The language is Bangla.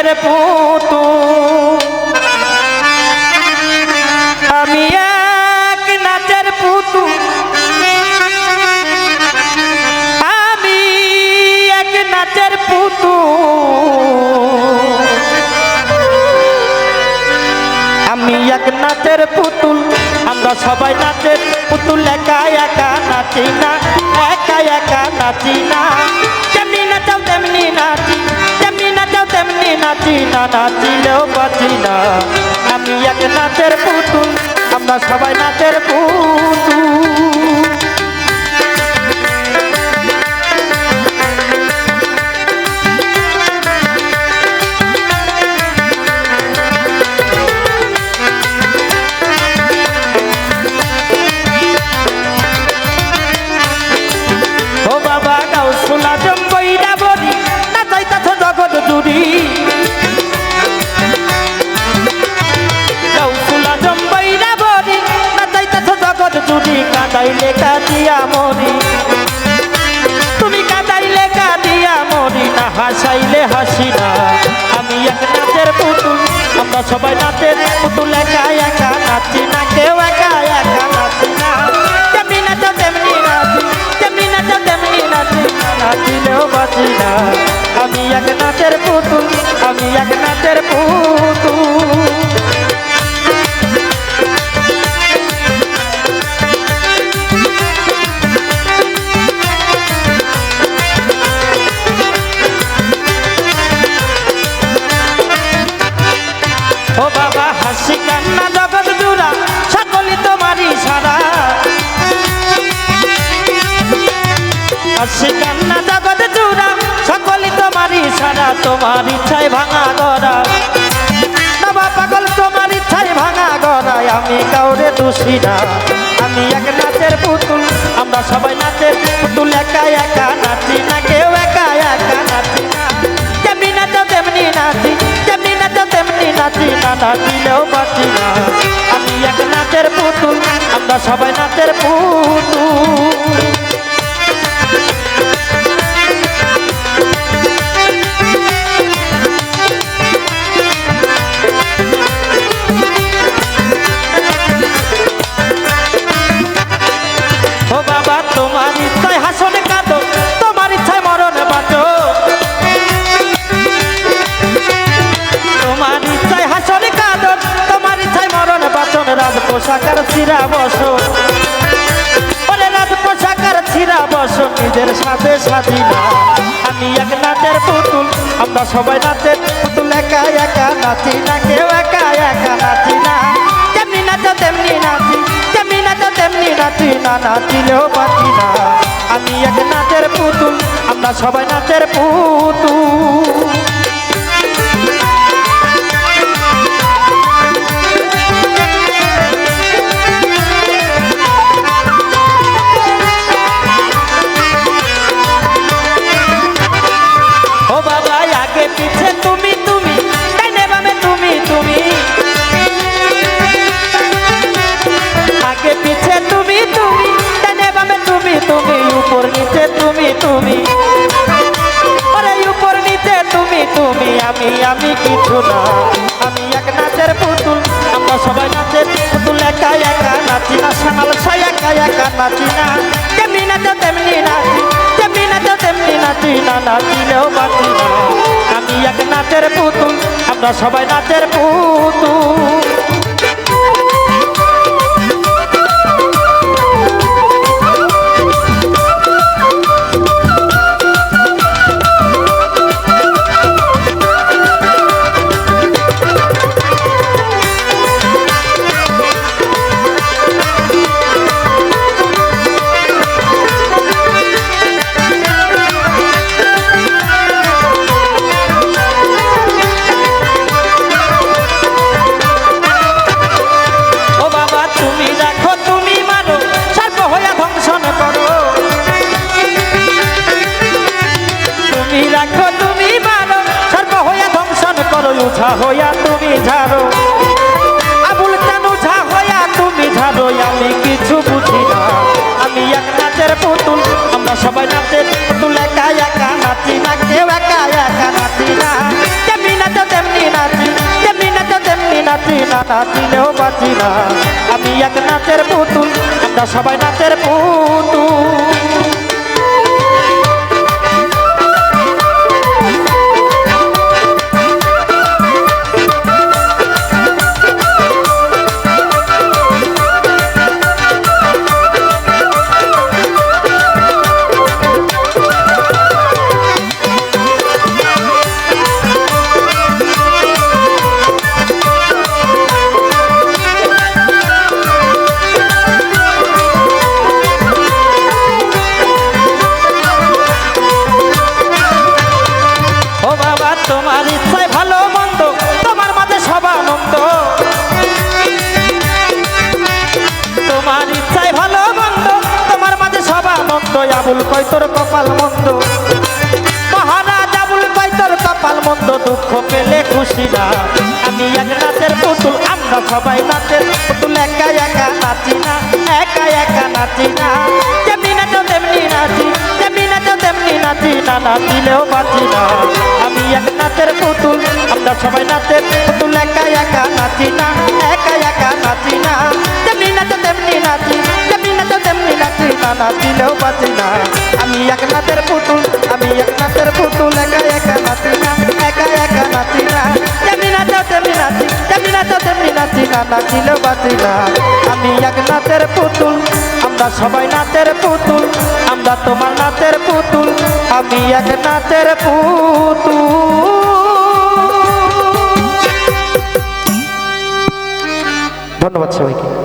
নাচের পুতু। আমি এক নাচের পুতু। আমি এক নাচের পুতু। আমি এক নাচের পুতুল আমরা সবাই নাচের পুতুল একা একা নাচি না একা একা নাচি না। নাচি না নাচিলেও বাঁচি না আমি এক নাচের পুতুল আমরা সবাই নাচের পুতুল। কাঁদাইলে কাঁদিয়া মরি। তুমি কাঁদাইলে কাঁদিয়া মরি, না হাসাইলে হাসি না। আমি এক নাচের পুতুল, আমরা সবাই নাচের পুতুল, একা একা নাচি না, কেউ একা একা নাচি না। তেমনি নাচো, তেমনি নাচি তেমনি নাচো, তেমনি নাচি না, নাচিলেও বাঁচি না। আমি এক নাচের পুতুল, আমি এক নাচের পুতুল। হাসি কান্না জগৎ জুড়া, সকলই তোমারই সারা, তোমার ইচ্ছায় ভাঙা গড়া। বাবা পাগল, তোমার ইচ্ছায় ভাঙা গড়ায় আমি কাউরে দোষী না। আমি এক নাচের পুতুল, আমরা সবাই নাচের পুতুল, একা একা নাচি না, কেউ একা একা নাচি না। যেমনি নাচো, তেমনি নাচি, যেমনি নাচো, তেমনি নাচি না, নাচিলেও বাঁচি না। আমি এক নাচের পুতুল, আমরা সবাই নাচের পুতুল। ছিরা বসো। ওরে রাজ পোশাকার ছিরা বসো, নিজের সাথে স্বাধীনা আমি এক নাচের পুতুল, আমরা সবাই নাচের পুতুল, একা একা নাচি না, কেউ একা একা নাচি না। যেমনি নাচো, তেমনি নাচি, যেমনি নাচো, তেমনি নাচি না, নাচিলেও বাঁচি না। আমি এক নাচের পুতুল, আমরা সবাই নাচের পুতুল। উপর নিচে তুমি তুমি। আরে উপর নিচে তুমি তুমি, আমি আমি কিছু না। আমি এক নাচের পুতুল, আমরা সবাই নাচের পুতুল, একা একা নাচি না। সামাল ছয় একা একা নাচি না। তেমনি নাচো, তেমনি নাচি। তেমনি নাচো, তেমনি নাচি না। নাচিলেও বাঁচি না। আমি এক নাচের পুতুল, আমরা সবাই নাচের পুতুল। তুমি ঝাড়ো। আবুল জানু ঝা হইয়া তুমি ঝাড়ো, আমি কিছু বুঝি না। আমি এক নাচের পুতুল, আমরা সবাই নাচের পুতুল, একা একা নাচি না, কেউ একা একা নাচি না। তেমনি নাচো, তেমনি নাচি তেমনি নাচো, তেমনি নাচি না, নাচিলেও বাঁচি না। আমি এক নাচের পুতুল, আমরা সবাই তোমার ইচ্ছায় ভালো মন্দ, তোমার মাঝে সব আনন্দ। তোমার ইচ্ছায় ভালো মন্দ, তোমার মাঝে সব আনন্দ। কয় তোর কপাল মন্দ। মহারাজ আবুল কয় তোর কপাল মন্দ, দুঃখ পেলে খুশি না আমি এক নাচের পুতুল, আমরা সবাই নাচের পুতুল, একা একা নাচি না, একা একা নাচি না। যেমনি নাচো, তেমনি নাচি, যেমনি নাচো, তেমনি নাচি না, নাচিলেও বাঁচি না। এক নাচের পুতুল, আমরা সবাই নাচের পুতুল, একা একা নাচি না, একা একা নাচি না। তেমনি নাচো, তেমনি নাচি তেমনি নাচো, তেমনি নাচি না, নাচিলেও বাঁচি না। আমি এক নাচের পুতুল, আমি এক নাচের পুতুল, একা একা আমি এক নাচের পুতুল, আমরা সবাই নাচের পুতুল, আমরা তোমার নাচের পুতুল, আমি এক নাচের পুতুল। ধন্যবাদ সবাইকে।